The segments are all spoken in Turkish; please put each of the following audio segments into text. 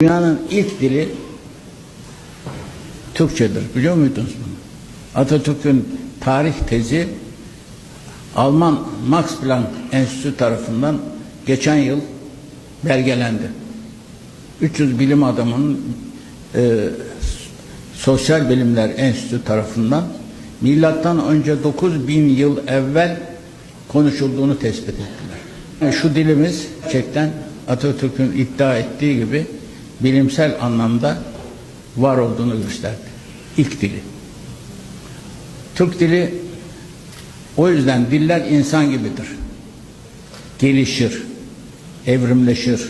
Dünyanın ilk dili Türkçedir. Biliyor muydunuz bunu? Atatürk'ün tarih tezi Alman Max Planck Enstitüsü tarafından geçen yıl belgelendi. 300 bilim adamının e, Sosyal Bilimler Enstitüsü tarafından milattan önce 9000 yıl evvel konuşulduğunu tespit ettiler. Yani şu dilimiz gerçekten Atatürk'ün iddia ettiği gibi bilimsel anlamda var olduğunu gösterdi. İlk dili. Türk dili o yüzden diller insan gibidir. Gelişir, evrimleşir,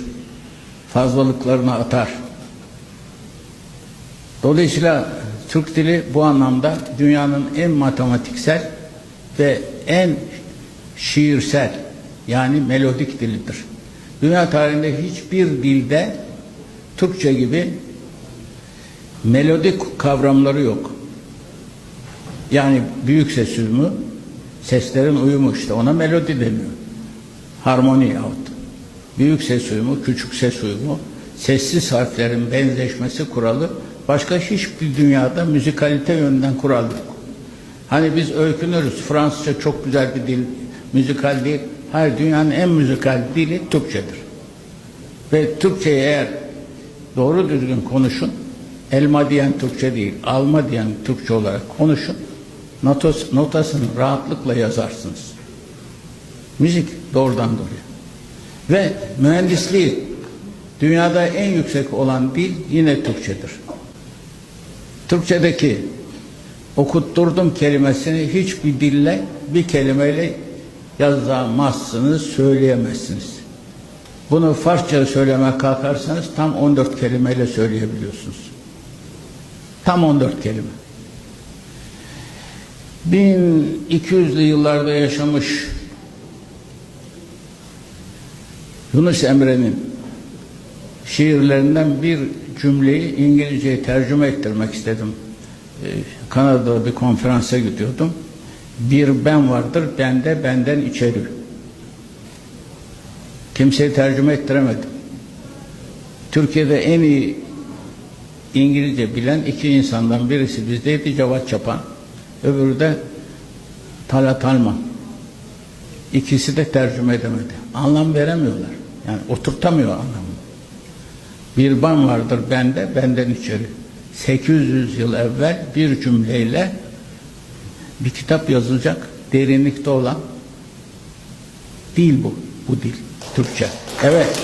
fazlalıklarını atar. Dolayısıyla Türk dili bu anlamda dünyanın en matematiksel ve en şiirsel yani melodik dilidir. Dünya tarihinde hiçbir dilde Türkçe gibi melodik kavramları yok. Yani büyük ses uyumu, seslerin uyumu işte ona melodi deniyor. Harmoni yahut. Büyük ses uyumu, küçük ses uyumu, sessiz harflerin benzeşmesi kuralı başka hiçbir dünyada müzikalite yönünden kural yok. Hani biz öykünürüz. Fransızca çok güzel bir dil, müzikal değil. Hayır, dünyanın en müzikal dili Türkçedir. Ve Türkçeyi eğer doğru düzgün konuşun, elma diyen Türkçe değil, alma diyen Türkçe olarak konuşun, notas, notasını rahatlıkla yazarsınız. Müzik doğrudan doğruya. Ve mühendisliği dünyada en yüksek olan dil yine Türkçedir. Türkçedeki okutturdum kelimesini hiçbir dille, bir kelimeyle yazamazsınız, söyleyemezsiniz. Bunu Farsça söylemek kalkarsanız tam 14 kelimeyle söyleyebiliyorsunuz. Tam 14 kelime. 1200'lü yıllarda yaşamış Yunus Emre'nin şiirlerinden bir cümleyi İngilizceye tercüme ettirmek istedim. Ee, Kanada'da bir konferansa gidiyordum. Bir ben vardır, bende benden içeri. Kimseye tercüme ettiremedim. Türkiye'de en iyi İngilizce bilen iki insandan birisi bizdeydi Cevat Çapan. Öbürü de Talat Alman. İkisi de tercüme edemedi. Anlam veremiyorlar. Yani oturtamıyor anlamı. Bir ban vardır bende, benden içeri. 800 yıl evvel bir cümleyle bir kitap yazılacak, derinlikte olan dil bu, bu dil, Türkçe. Evet.